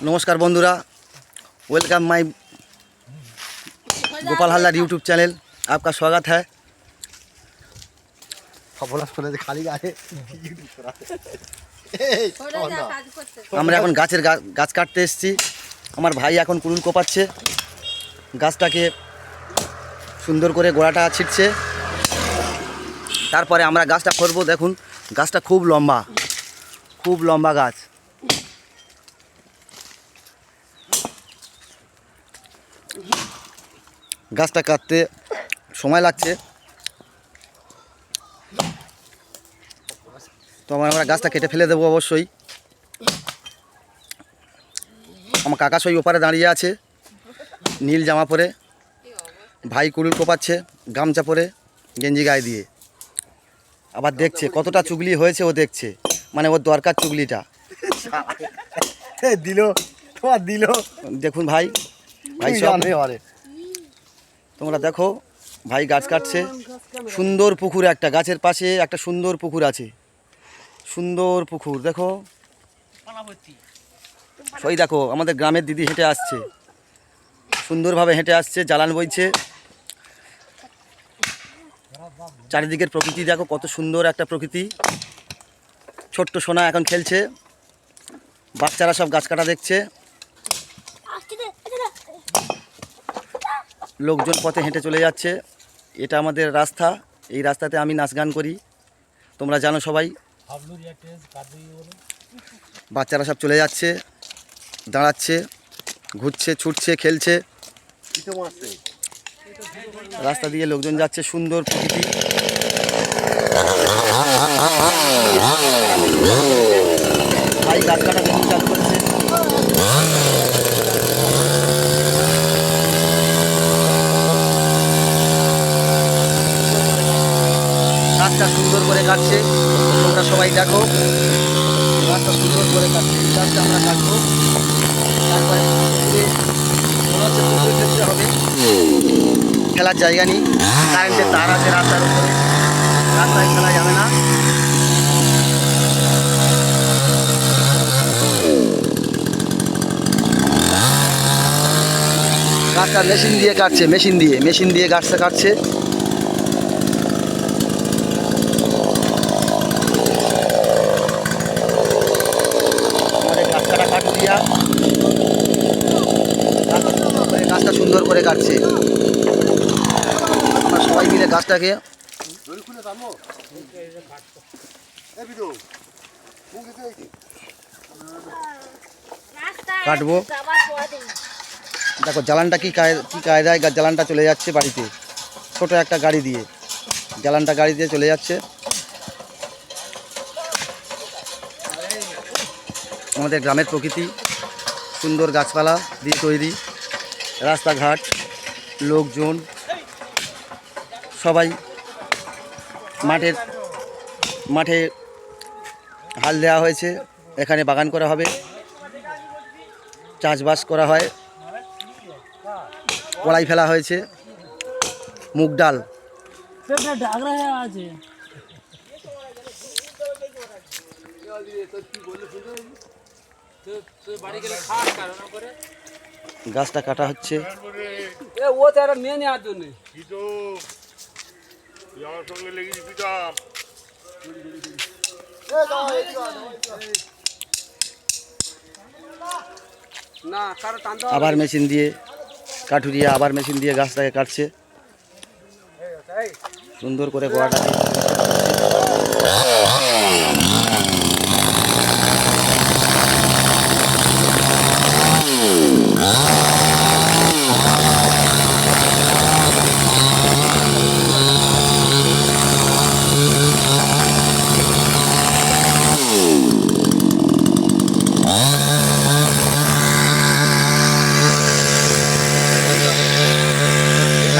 नमस्कार बंधुरा welcome my Gopal हल्लार YouTube channel आपका स्वागत है খবর শুনে যে খালি গায়ে আমরা এখন গাছের গা- গাছ কাটতে এসেছি আমার ভাই এখন কুলুল কোপাচ্ছে গাছটাকে সুন্দর করে গোড়াটা ছিটছে তারপরে আমরা গাছটা করবো দেখুন গাছটা খুব লম্বা খুব লম্বা গাছ গাছটা কাটতে সময় লাগছে। তো আমরা গাছটা কেটে ফেলে দেবো অবশ্যই। আমার কাকা সই ওপারে দাঁড়িয়ে আছে নীল জামা পরে। ভাই কুড়ুল কোপাচ্ছে গামছা পরে গেঞ্জি গায়ে দিয়ে। আবার দেখছে কতটা চুগলি হয়েছে ও দেখছে। মানে ওর দরকার চুগলিটা। দিল তোমার দিল। দেখুন ভাই ভাই সব তোমরা দেখো, ভাই গাছ কাটছে। সুন্দর পুকুর একটা, গাছের পাশে একটা সুন্দর পুকুর আছে। সুন্দর পুকুর, দেখো। ওই দেখো, আমাদের গ্রামের দিদি হেঁটে আসছে। সুন্দরভাবে হেঁটে আসছে, জ্বালান বইছে। চারিদিকের প্রকৃতি দেখো, কত সুন্দর একটা প্রকৃতি। ছোট্ট সোনা এখন খেলছে। বাচ্চারা সব গাছ কাটা দেখছে। লোকজন পথে হেঁটে চলে যাচ্ছে। এটা আমাদের রাস্তা। এই রাস্তাতে আমি নাচ গান করি। তোমরা জানো সবাই। বাচ্চারা সব চলে যাচ্ছে, দাঁড়াচ্ছে, ঘুরছে, ছুটছে, খেলছে। রাস্তা দিয়ে লোকজন যাচ্ছে, সুন্দর প্রকৃতি। ভাই চালু গাছটা সুন্দর করে কাটছে। তোমরা সবাই দেখো। গাছটা সুন্দর করে কাটছে। গাছটা আমরা কাটবো। খেলার জায়গা নেই। কারেন্টের তার আছে রাস্তার উপরে। রাস্তায় খেলা যাবে না। গাছটা মেশিন দিয়ে কাটছে, মেশিন দিয়ে মেশিন দিয়ে গাছটা কাটছে আমাদের গাছ কাটা কাঠ দিয়া গাছটা সুন্দর করে- গাছটা সুন্দর করে কাটছে। আমরা সবাই মিলে গাছটাকে কাটবো। দেখো, জ্বালানটা কি কি কায়দায় জ্বালানটা চলে যাচ্ছে বাড়িতে। ছোট একটা গাড়ি দিয়ে। জ্বালানটা গাড়ি দিয়ে চলে যাচ্ছে। আমাদের গ্রামের প্রকৃতি, সুন্দর গাছপালা দিয়ে তৈরি। রাস্তাঘাট, লোকজন, সবাই মাঠের, মাঠে হাল দেওয়া হয়েছে। এখানে বাগান করা হবে। চাষবাস করা হয়। কড়াই ফেলা হয়েছে। মুগ ডাল। পেটটা ঢাকরা হয়ে আছে গাছটা কাটা হচ্ছে। এ ও তো একটা মেয়ে নেওয়ার জন্য। আমার সঙ্গে লেগেছি পিটা না আবার মেশিন দিয়ে কাঠুরিয়া আবার মেশিন দিয়ে গাছটাকে কাটছে। সুন্দর করে গোড়াটা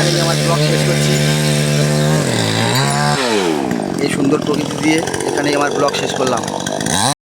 এখানে আমি আমার ব্লগ শেষ করছি। এই সুন্দর প্রকৃতি দিয়ে এখানেই আমার ব্লগ শেষ করলাম।